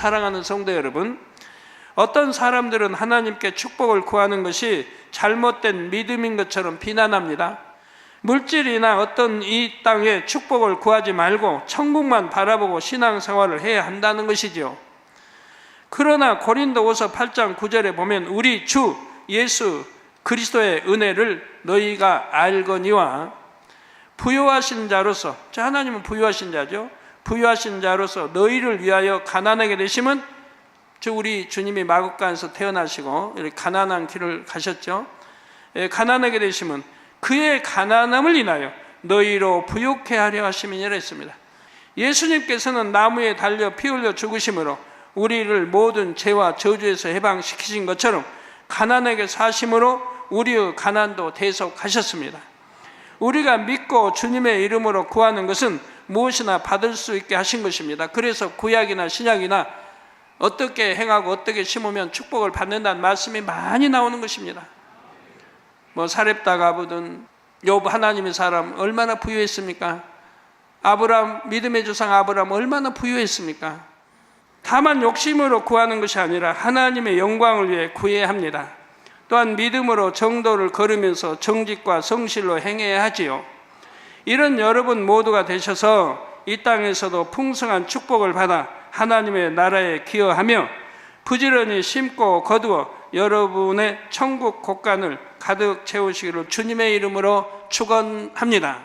사랑하는 성도 여러분, 어떤 사람들은 하나님께 축복을 구하는 것이 잘못된 믿음인 것처럼 비난합니다. 물질이나 어떤 이 땅에 축복을 구하지 말고 천국만 바라보고 신앙생활을 해야 한다는 것이죠. 그러나 고린도후서 8장 9절에 보면 우리 주 예수 그리스도의 은혜를 너희가 알거니와 부요하신 자로서 자 하나님은 부요하신 자죠. 부요하신 자로서 너희를 위하여 가난하게 되심은 저 우리 주님이 마국간에서 태어나시고 가난한 길을 가셨죠. 예, 가난하게 되심은 그의 가난함을 인하여 너희로 부욕해 하려 하심이니라 했습니다. 예수님께서는 나무에 달려 피 흘려 죽으심으로 우리를 모든 죄와 저주에서 해방시키신 것처럼 가난하게 사심으로 우리의 가난도 대속하셨습니다. 우리가 믿고 주님의 이름으로 구하는 것은 무엇이나 받을 수 있게 하신 것입니다. 그래서 구약이나 신약이나 어떻게 행하고 어떻게 심으면 축복을 받는다는 말씀이 많이 나오는 것입니다. 뭐 사렙다 가 보든 욥 하나님의 사람 얼마나 부유했습니까? 아브람 믿음의 조상 아브람 얼마나 부유했습니까? 다만 욕심으로 구하는 것이 아니라 하나님의 영광을 위해 구해야 합니다. 또한 믿음으로 정도를 걸으면서 정직과 성실로 행해야 하지요. 이런 여러분 모두가 되셔서 이 땅에서도 풍성한 축복을 받아 하나님의 나라에 기여하며 부지런히 심고 거두어 여러분의 천국 곳간을 가득 채우시기를 주님의 이름으로 축원합니다.